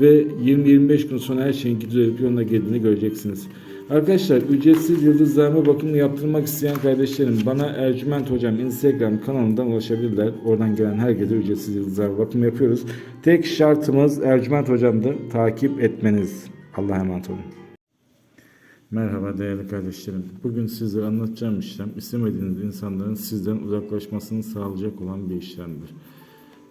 ve 20-25 gün sonra her şeyin düzelip yoluna girdiğini göreceksiniz. Arkadaşlar ücretsiz yıldızlarma bakımını yaptırmak isteyen kardeşlerim bana Ercüment Hocam Instagram kanalından ulaşabilirler. Oradan gelen herkese ücretsiz yıldızlarma bakımı yapıyoruz. Tek şartımız Ercüment Hocam'dır. Takip etmeniz. Allah'a emanet olun. Merhaba değerli kardeşlerim. Bugün size anlatacağım işlem istemediğiniz insanların sizden uzaklaşmasını sağlayacak olan bir işlemdir.